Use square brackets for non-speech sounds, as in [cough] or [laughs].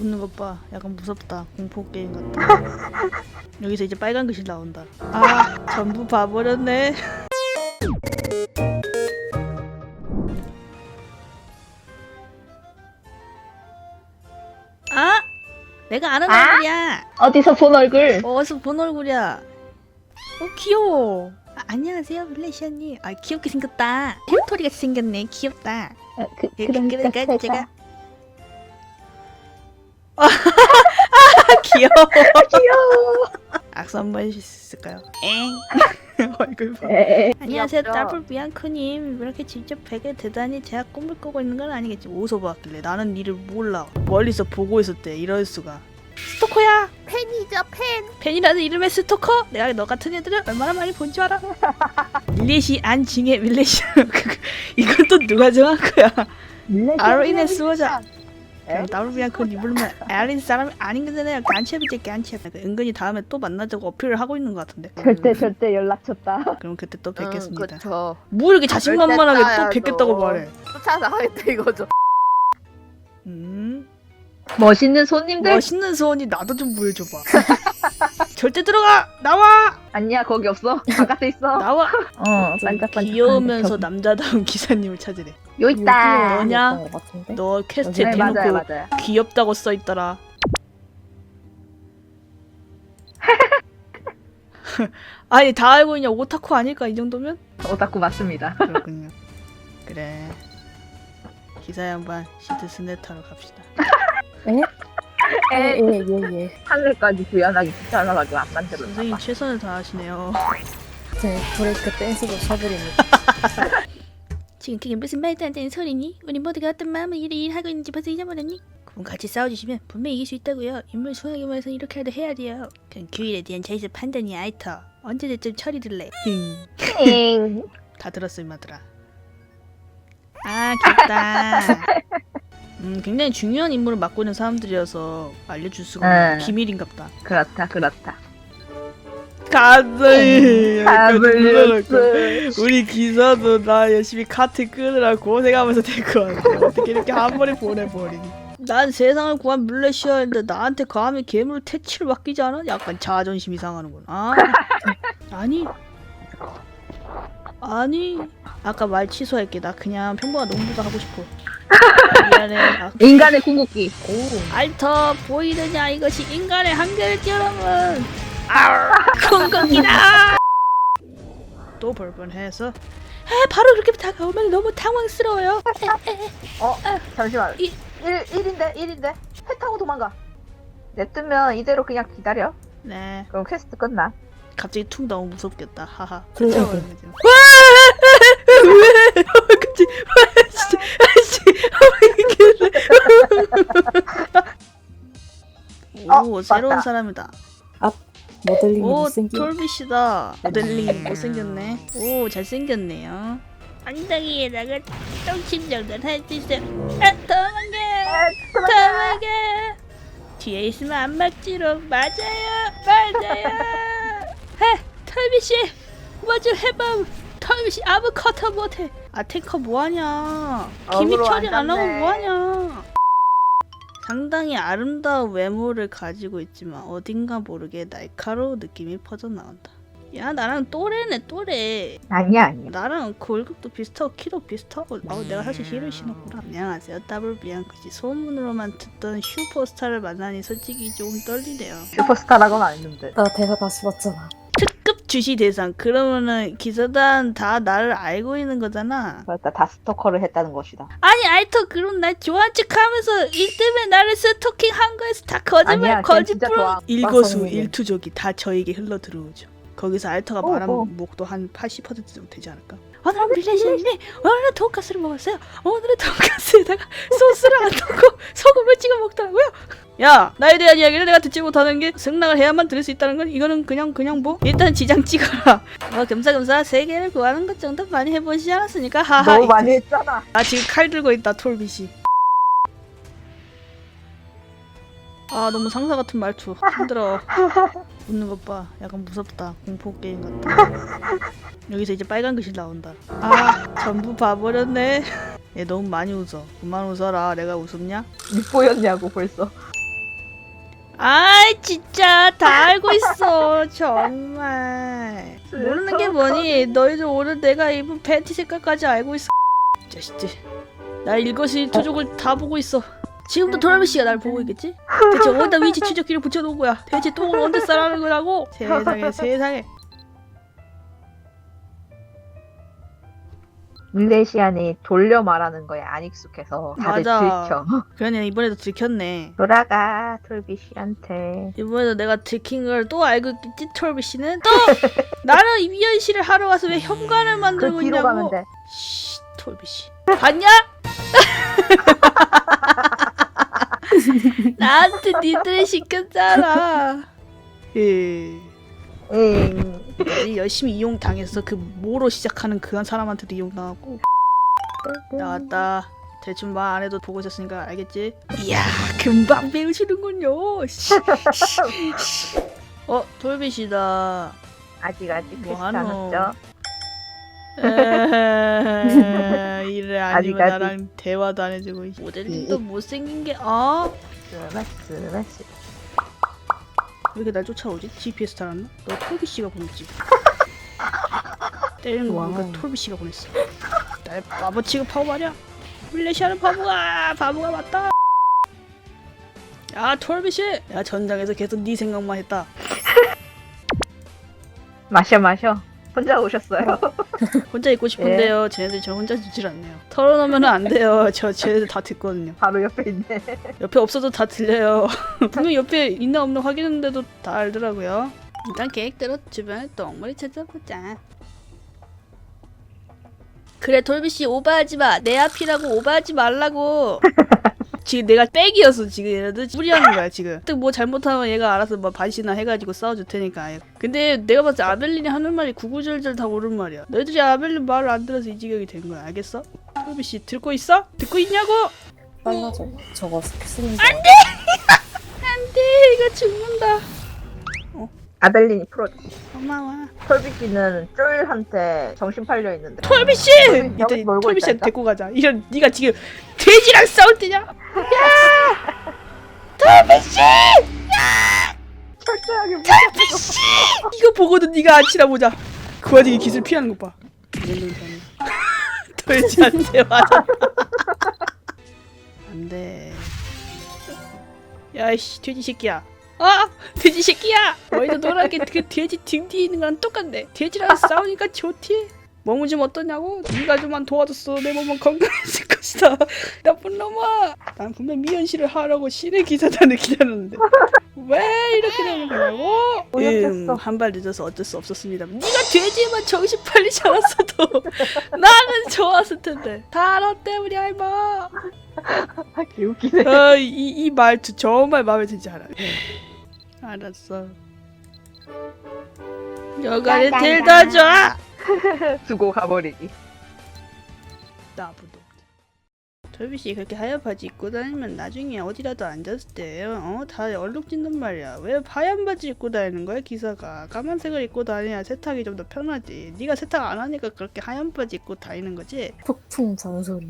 웃는 것 봐. 약간 무섭다. 공포 게임 같다. [laughs] 여기서 이제 빨간 글씨 나온다. 아, 전부 봐버렸네. 아, 내가 아는 아? 얼굴이야. 어디서 본 얼굴? 어, 어디서 본 얼굴이야. 어, 귀여워. 아, 안녕하세요, 밀레시아님. 아, 귀엽게 생겼다. 햄토리 같이 생겼네. 귀엽다. 어, 그, 예, 그러니까 그러니까 제가, 아, 귀여워. 귀여워. 악수 한 번 해주실 수 있을까요? 엥. [laughs] 얼굴 봐. 에, 안녕하세요, 귀엽죠? 따블 비앙크님. 이렇게 직접 뵙게 대단히 제가 꿈을 꾸고 있는 건 아니겠지. 어디서 봤길래 나는 이를 몰라. 멀리서 보고 있었대. 이럴 수가. 스토커야. 팬이죠 팬. 팬이라는 이름의 스토커. 내가 너 같은 애들을 얼마나 많이 본 줄 알아? 밀레시 안징의 밀레시. [laughs] 이건 또 누가 정한 거야? 밀레시아, 아로인의 밀레시아. 수호자. 에? 그럼 따블비앙 그 부르면 알린 사람이 아닌 거잖아요. 간첩이지 간첩. 은근히 다음에 또 만나자고 어필을 하고 있는 것 같은데. 절대 절대 연락 줬다. 그럼 그때 또 응, 뵙겠습니다. 그쵸. 뭐 이렇게 자신만만하게 또 뵙겠다고. 말해. 쫓아나가겠다 이거죠. 음, 멋있는 손님들 멋있는 소원이 나도 좀 보여줘봐. [laughs] 절대 들어가 나와 아니야 거기 없어. 바깥에 있어. [laughs] 나와. 어 반짝반짝. 귀여우면서 남자다운 [laughs] 기사님을 찾으래. 요 있다. 너냐? 너 퀘스트에 네 맞아요 대놓고 맞아요. 귀엽다고 써 있더라. [laughs] 아니 다 알고 있냐 오타쿠 아닐까 이 정도면? 오타쿠 맞습니다. 그렇군요. 그래. 기사에 한번 시드 스네타로 갑시다. 에, 예 예예. 하늘까지 구현하기 귀찮아가지고 안 만들었나 선생님 봐. 최선을 다하시네요. 제 브레이크 댄스도 쳐드립니다. [laughs] 지금 그게 무슨 말도 안 되는 소리니? 우리 모두가 어떤 마음으로 일을 일하고 있는지 벌써 잊어버렸니? 그럼 같이 싸워주시면 분명히 이길 수 있다고요. 인물 수학에 모여서 이렇게라도 해야 돼요. 그건 규율에 대한 자의적 판단이 아이터. 언제든 처리 들래. 힝. 엥. [laughs] 다 들었어 이마들아. 아 귀엽다. [laughs] 음 굉장히 중요한 임무를 맡고 있는 사람들이어서 알려줄 수가 없는 응. 기밀인갑다. 그렇다 그렇다. 가슴이 가불렸어. 우리 기사도 나 열심히 카트 끄느라 고생하면서 될것 같아. 어떻게 이렇게 한 번에 보내버리니? 난 세상을 구한 물레시아인데 나한테 감히 괴물 퇴치를 맡기지 않아? 약간 자존심이 상하는구나. 아, 아니. 아니. 아까 말 취소할게. 나 그냥 평범한 농부가 하고 싶어. 미안해. 아, 인간의 궁극기. 알터 보이느냐 이것이 인간의 한계를 뛰어넘은 아우 궁극이다 [laughs] 또 벌번해서 에 바로 그렇게 다가오면 너무 당황스러워요 어 잠시만. 이- 1 1인데 1인데 회 타고 도망가. 냅두면 이대로 그냥 기다려. 네 그럼 퀘스트 끝나. 갑자기 툭 너무 무섭겠다 하하 그래, 그래. 와! 왜? 어, 갑자기 와 진짜 아씨 어, 오 새로운 맞다. 사람이다. 모델링이 오 못생긴. 톨비씨다. 모델링 못생겼네. 오 잘생겼네요. 엉덩이에다가 똥침 정도는 해주세요. 아 도망가 도망가 뒤에 있으면 안 막지롱 맞아요! 맞아요! [laughs] 해 톨비씨! 뭐 좀 해봐. 톨비씨 아무 커터 못해 아 탱커 뭐하냐 기믹 처리 안 하고. 뭐하냐 상당히 아름다운 외모를 가지고 있지만 어딘가 모르게 날카로운 느낌이 퍼져나온다. 야 나랑 또래네 또래. 아니야 아니야. 나랑 골격도 비슷하고 키도 비슷하고 어, 내가 사실 힐을 신었구나. 안녕하세요 더블 비앙크지 소문으로만 듣던 슈퍼스타를 만나니 솔직히 조금 떨리네요. 슈퍼스타라고는 안 했는데. 나 대사 다시 봤잖아. 주시 대상 그러면은 기사단 다 나를 알고 있는 거잖아. 그렇다 다 스토커를 했다는 것이다. 아니 아이터 그럼 날 좋아한 척하면서 일 때문에 나를 스토킹 한 거에서 다 거짓말 아니야, 걔 진짜 거짓말 좋아. 일거수. 일투족이 다 저에게 흘러 들어오죠. 거기서 알터가 오, 말한 오. 목도 한 80% 정도 되지 않을까? 오늘은 빌레시님이 오늘은 돈가스를 먹었어요. 오늘은 돈가스에다가 [laughs] 소스를 안 넣고 소금을 찍어 먹더라고요. 야 나에 대한 이야기를 내가 듣지 못하는 게 승낙을 해야만 들을 수 있다는 건 이거는 그냥 그냥 뭐 일단 지장 찍어라. 뭐 겸사겸사 세계를 구하는 것 정도 많이 해보시지 않았습니까? 하하. 너무 많이 했잖아. 아 지금 칼 들고 있다 톨빗이 아 너무 상사 같은 말투. 힘들어. 웃는 것 봐. 약간 무섭다. 공포 게임 같다 여기서 이제 빨간 글씨 나온다. 아 전부 봐버렸네. 얘 너무 많이 웃어. 그만 웃어라. 내가 웃었냐? 윗보였냐고 벌써. 아이 진짜. 다 알고 있어. 정말. 모르는 게 뭐니? 너희들 오늘 내가 입은 팬티 색깔까지 알고 있어. 자식들. 나 일거수일투족을 다 보고 있어. 지금도 도라미 씨가 날 보고 있겠지? 대체 어디다 위치 추적기를 붙여놓은 거야 대체 똥을 언제 싸라는 거라고 [laughs] 세상에 세상에 밀레시안이 돌려 말하는 거에 안 익숙해서 다들 맞아. 들켜. [laughs] 그러네 이번에도 들켰네 돌아가 톨비 씨한테. 이번에도 내가 들킨 걸 또 알고 있겠지 톨비 씨는 또 [laughs] 나는 이미연 씨를 하러 와서 왜 현관을 그 만들고 뒤로 가면 있냐고 돼. 씨, 톨비 씨. 봤냐? 나한테 니들이 시켰잖아. 예. 응. 이 열심히 이용 당해서 그 모로 시작하는 그한 사람한테도 이용 당하고 나왔다. 대충 말 안 해도 보고 있었으니까 알겠지? 이야 금방 배우시는군요. 씨, 씨, 씨. 어 톨비 씨다. 아직 아직 뭐 그렇지 하노? 않았죠? 이래 아니면 아직, 아직. 나랑 대화도 안 해주고 이 모델링도 못생긴 게 어? 스매스. 왜 이렇게 날 쫓아오지? GPS 달았나? 너 톨비 씨가 보냈지 때리는 거 보니까 와우. 톨비 씨가 보냈어 날 바보 취급하고 말이야 밀레시아는 바보가 바보가 맞다 야 톨비 씨야 전장에서 계속 네 생각만 했다 마셔 마셔. 혼자 오셨어요? [laughs] 혼자 있고 싶은데요 쟤네들 저 혼자 주질 않네요 털어놓으면 안 돼요 저 쟤네들 다 듣거든요 바로 옆에 있네. [laughs] 옆에 없어도 다 들려요. [laughs] 분명 옆에 있나 없나 확인했는데도 다 알더라고요. 일단 계획대로 주변에 똥물이 찾아보자. 그래 돌비 씨 오버하지 마. 내 앞이라고 오버하지 말라고. 지금 내가 백이었어 지금 얘네들 무리하는 거야 지금. 또뭐 잘못하면 얘가 알아서 뭐 반시나 해가지고 싸워줄 테니까. 근데 내가 봤을 때 아벨린이 하는 말이 구구절절 다 옳은 말이야. 너희들이 아벨린 말을 안 들어서 이 지경이 된 거야. 알겠어? 돌비 씨 듣고 있어? 듣고 있냐고? 빨라져. 저거 쓰는 안돼 [laughs] 이거 죽는다 아벨린이 풀어. 고마워 톨비 씨는 쫄한테 정신 팔려 있는데. 톨비 씨 톨비 이때 여기 놀고 톨비 씨한테 있다니까? 데리고 가자 이런 네가 지금 돼지랑 싸울 때냐? 야! 톨비 씨! 철저하게 톨비 씨! 이거 보고도 네가 안 치나 그 와중에 기술 피하는 것 봐. 돼지한테 맞아 안 돼. 야이씨 돼지 새끼야. 아 돼지 새끼야! 너희도 노랗게 그 돼지 등 뒤에 있는 거랑 똑같네. 돼지랑 싸우니까 좋지 몸은 좀 어떠냐고 네가 좀만 도와줬어 내 몸은 건강해질 것이다 [laughs] 나쁜 놈아 난 분명 미연 씨를 하라고 신의 기사단을 기다렸는데 왜 이렇게 되는 거냐고 오역했어. 한발 늦어서 어쩔 수 없었습니다 네가 돼지에만 정신 팔리지 않았어도 [laughs] 나는 좋았을 텐데 다 너 때문이야 임마 개웃기네. 아, 이, 이 말투 정말 마음에 들지 않아. [sighs] 알았어. 여간에 데려다 줘! [laughs] 두고 가버리기. 나부도. 돌비씨 그렇게 하얀 바지 입고 다니면 나중에 어디라도 앉았을 때 어? 다 얼룩진단 말이야. 왜 하얀 바지 입고 다니는 거야 기사가? 까만색을 입고 다녀야 세탁이 좀 더 편하지. 네가 세탁 안 하니까 그렇게 하얀 바지 입고 다니는 거지? 폭풍 잔소리.